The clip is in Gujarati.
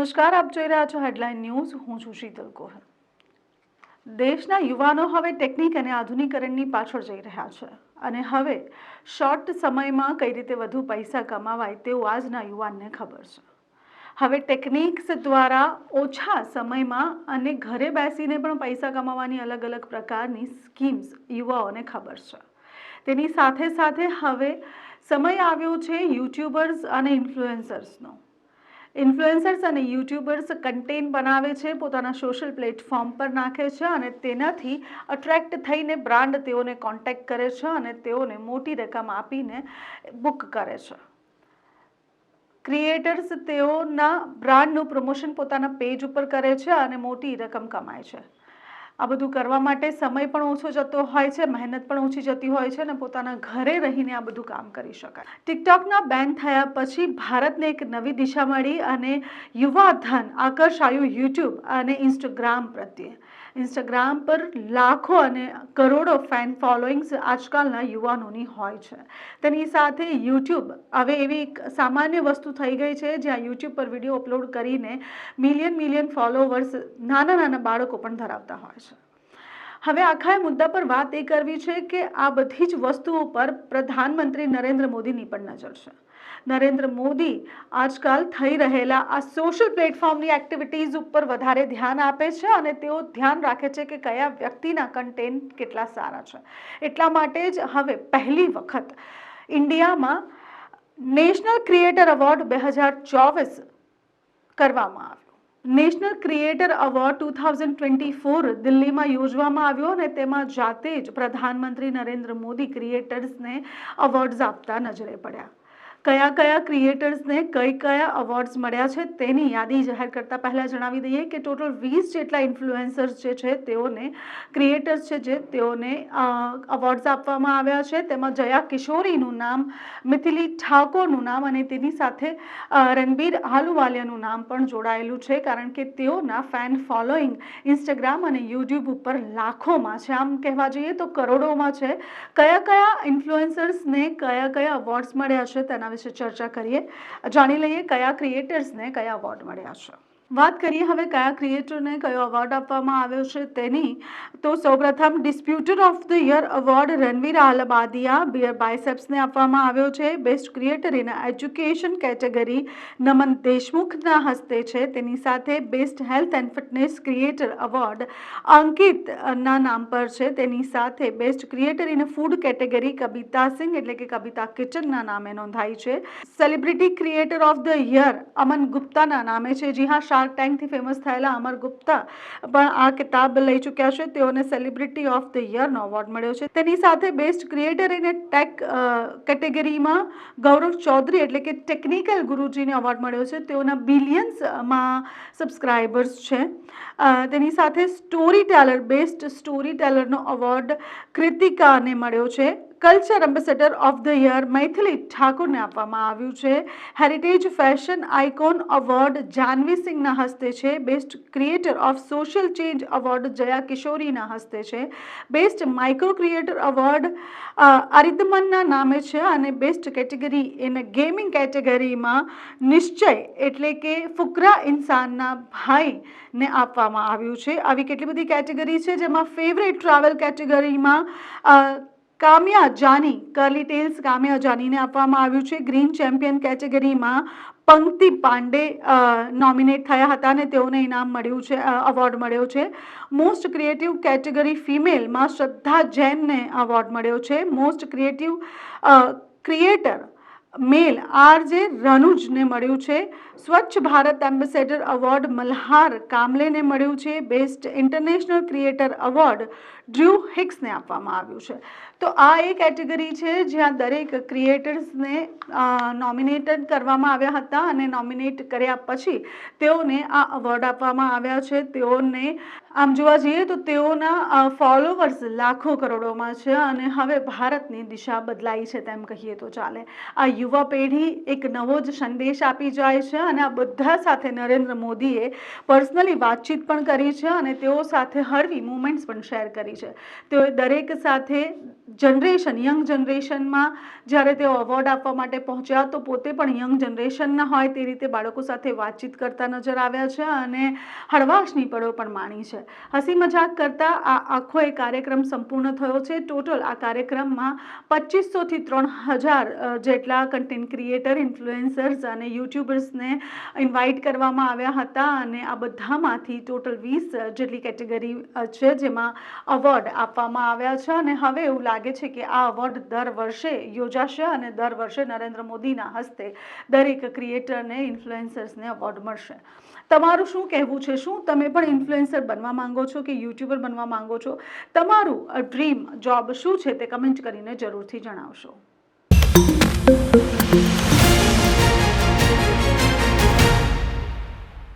નમસ્કાર, આપ જોઈ રહ્યા છો હેડલાઇન ન્યૂઝ હું છું શીતલ ગોહિલ દેશના યુવાનો હવે ટેકનિક અને આધુનિકરણની પાછળ જઈ રહ્યા છે અને હવે શોર્ટ સમયમાં કઈ રીતે વધુ પૈસા કમાવાય તેવું આજના યુવાનને ખબર છે. હવે ટેકનિક્સ દ્વારા ઓછા સમયમાં અને ઘરે બેસીને પણ પૈસા કમાવાની અલગ અલગ પ્રકારની સ્કીમ્સ યુવાઓને ખબર છે. તેની સાથે સાથે હવે સમય આવ્યો છે યુટ્યુબર્સ અને ઇન્ફ્લુએન્સર્સનો ઇન્ફ્લુએન્સર્સ અને યુટ્યુબર્સ કન્ટેન્ટ બનાવે છે, પોતાના સોશિયલ પ્લેટફોર્મ પર નાખે છે અને તેનાથી અટ્રેક્ટ થઈને બ્રાન્ડ તેઓને કોન્ટેક્ટ કરે છે અને તેઓને મોટી રકમ આપીને બુક કરે છે. ક્રિએટર્સ તેઓના બ્રાન્ડનું પ્રમોશન પોતાના પેજ ઉપર કરે છે અને મોટી રકમ કમાય છે. આ બધું કરવા માટે સમય પણ ઓછો જતો હોય છે, મહેનત પણ ઓછી જતી હોય છે અને પોતાના ઘરે રહીને આ બધું કામ કરી શકાય. ટિકટોકના બેન થયા પછી ભારતને એક નવી દિશા મળી અને યુવા ધન આકર્ષાયું યુટ્યુબ અને ઇન્સ્ટાગ્રામ પ્રત્યે. ઇન્સ્ટાગ્રામ પર લાખો અને કરોડો ફેન ફોલોઈંગ્સ આજકાલના યુવાનોની હોય છે. તેની સાથે યુટ્યુબ હવે એવી એક સામાન્ય વસ્તુ થઈ ગઈ છે, જ્યાં યુટ્યુબ પર વીડિયો અપલોડ કરીને મિલિયન મિલિયન ફોલોવર્સ નાના નાના બાળકો પણ ધરાવતા હોય છે. હવે આખા મુદ્દા પર વાત એ કરવી છે કે આ બધી જ વસ્તુઓ પર પ્રધાનમંત્રી નરેન્દ્ર મોદીની પણ નજર છે. નરેન્દ્ર મોદી આજકાલ થઈ રહેલા આ સોશિયલ પ્લેટફોર્મની એક્ટિવિટીઝ ઉપર વધારે ધ્યાન આપે છે અને તેઓ ધ્યાન રાખે છે કે કયા વ્યક્તિના કન્ટેન્ટ કેટલા સારા છે. એટલા માટે જ હવે પહેલી વખત ઇન્ડિયામાં નેશનલ ક્રિએટર એવોર્ડ બે હજાર ચોવીસ કરવામાં આવ્યો. National creator award two thousand twenty four દિલ્હીમાં યોજવામાં આવ્યો અને તેમાં જાતે જ પ્રધાનમંત્રી નરેન્દ્ર મોદી ક્રિએટર્સને એવોર્ડ્સ આપતા નજરે પડ્યા. કયા કયા ક્રિએટર્સને કઈ કયા અવોર્ડ્સ મળ્યા છે તેની યાદી જાહેર કરતાં પહેલાં જણાવી દઈએ કે ટોટલ વીસ જેટલા ઇન્ફ્લુએન્સર્સ જે છે તેઓને ક્રિએટર્સ છે જે તેઓને અવોર્ડ્સ આપવામાં આવ્યા છે. તેમાં જયા કિશોરીનું નામ, મિથિલી ઠાકોરનું નામ અને તેની સાથે રણબીર આલુવાલિયાનું નામ પણ જોડાયેલું છે. કારણ કે તેઓના ફેન ફોલોઈંગ ઇન્સ્ટાગ્રામ અને યુટ્યુબ ઉપર લાખોમાં છે. આમ કહેવા જઈએ તો કરોડોમાં છે. કયા કયા ઇન્ફ્લુએન્સર્સને કયા કયા અવોર્ડ્સ મળ્યા છે તેના વિશે ચર્ચા કરીએ. જાણી લઈએ કયા ક્રિએટર્સને કયા અવોર્ડ મળ્યા છે. વાત કરીએ હવે કયા ક્રિએટરને કયો એવોર્ડ આપવામાં આવ્યો છે તેની, તો સૌપ્રથમ disruptor of the year award Ranveer Allahbadia beer બાયસેપ્સને આપવામાં આવ્યો છે. Best creator in education category Naman દેશમુખના હસ્તે છે. તેની સાથે best health and fitness creator award અંકિતના નામ પર છે. તેની સાથે best creator in food category Kabita Singh એટલે કે કબિતા કિચનના નામે નોંધાઈ છે. Celebrity creator of the year Aman ગુપ્તાના નામે છે. જી હા શાર્ક ટેન્કથી ફેમસ થયેલા અમર ગુપ્તા પણ આ કિતાબ લઈ ચૂક્યા છે. તેઓને સેલિબ્રિટી ઓફ ધ યરનો એવોર્ડ મળ્યો છે. તેની સાથે બેસ્ટ ક્રિએટર ઇન ટેક કેટેગરીમાં ગૌરવ ચૌધરી એટલે કે ટેકનિકલ ગુરુજીને એવોર્ડ મળ્યો છે. તેઓના બિલિયન્સમાં સબસ્ક્રાઇબર્સ છે. તેની સાથે સ્ટોરી ટેલર બેસ્ટ સ્ટોરી ટેલરનો એવોર્ડ કૃતિકાને મળ્યો છે. Culture ambassador of the year Maithili ઠાકોરને આપવામાં આવ્યું છે. Heritage fashion icon award Janvi સિંહના હસ્તે છે. Best creator of social change award Jaya કિશોરીના હસ્તે છે. બેસ્ટ માઇક્રો ક્રિએટર એવોર્ડ અરિદમનના નામે છે અને બેસ્ટ કેટેગરી ઇન ગેમિંગ કેટેગરીમાં નિશ્ચય એટલે કે ફુકરા ઇન્સાનના ભાઈને આપવામાં આવ્યું છે. આવી કેટલી બધી કેટેગરી છે જેમાં ફેવરેટ ટ્રાવેલ કેટેગરીમાં કામ્યા જાની કરલી ટેલ્સ કામ્યા જાનીને આપવામાં આવ્યું છે. ગ્રીન ચેમ્પિયન કેટેગરીમાં પંક્તિ પાંડે નોમિનેટ થયા હતા અને તેઓને ઇનામ મળ્યું છે અવોર્ડ મળ્યો છે. મોસ્ટ ક્રિએટિવ કેટેગરી ફિમેલમાં શ્રદ્ધા જૈનને અવોર્ડ મળ્યો છે. Most creative creator male R J રનુજને મળ્યું છે. સ્વચ્છ ભારત એમ્બેસેડર એવોર્ડ મલ્હાર કામલેને મળ્યું છે. Best international creator award Drew હિક્સને આપવામાં આવ્યું છે. તો આ એ કેટેગરી છે જ્યાં દરેક ક્રિએટર્સને નોમિનેટેડ કરવામાં આવ્યા હતા અને નોમિનેટ કર્યા પછી તેઓને આ એવોર્ડ આપવામાં આવ્યા છે. તેઓને આમ જોવા જઈએ તો તેઓના ફોલોવર્સ લાખો કરોડોમાં છે અને હવે ભારતની દિશા બદલાઈ છે તેમ કહીએ તો ચાલે. આ યુવા પેઢી એક નવો જ સંદેશ આપી જાય છે અને આ બધા સાથે નરેન્દ્ર મોદીએ પર્સનલી વાતચીત પણ કરી છે અને તેઓ સાથે હળવી મુમેન્ટ્સ પણ શેર કરી છે. તેઓએ દરેક સાથે જનરેશન યંગ જનરેશનમાં જ્યારે તેઓ અવોર્ડ આપવા માટે પહોંચ્યા તો પોતે પણ યંગ જનરેશનના હોય તે રીતે બાળકો સાથે વાતચીત કરતા નજર આવ્યા છે અને હળવાશની પળો પણ માણી છે. હસી મજાક કરતા આ આખો એ કાર્યક્રમ સંપૂર્ણ થયો છે. ટોટલ આ કાર્યક્રમમાં પચીસોથી ત્રણ હજાર જેટલા કન્ટેન્ટ ક્રિએટર ઇન્ફ્લુએન્સર્સ અને યુટ્યુબર્સને ઇન્વાઇટ કરવામાં આવ્યા હતા અને આ બધામાંથી ટોટલ વીસ જેટલી કેટેગરી છે જેમાં અવોર્ડ આપવામાં આવ્યા છે અને હવે એવું લાગે છે કે આ અવોર્ડ દર વર્ષે યોજાશે અને દર વર્ષે નરેન્દ્ર મોદીના હસ્તે દરેક ક્રિએટરને ઇન્ફ્લુએન્સર્સને અવોર્ડ મળશે. તમારું શું કહેવું છે? શું તમે પણ ઇન્ફ્લુએન્સર બનવા માંગો છો કે યુટ્યુબર બનવા માંગો છો? તમારું ડ્રીમ જોબ શું છે તે કમેન્ટ કરીને જરૂરથી જણાવશો.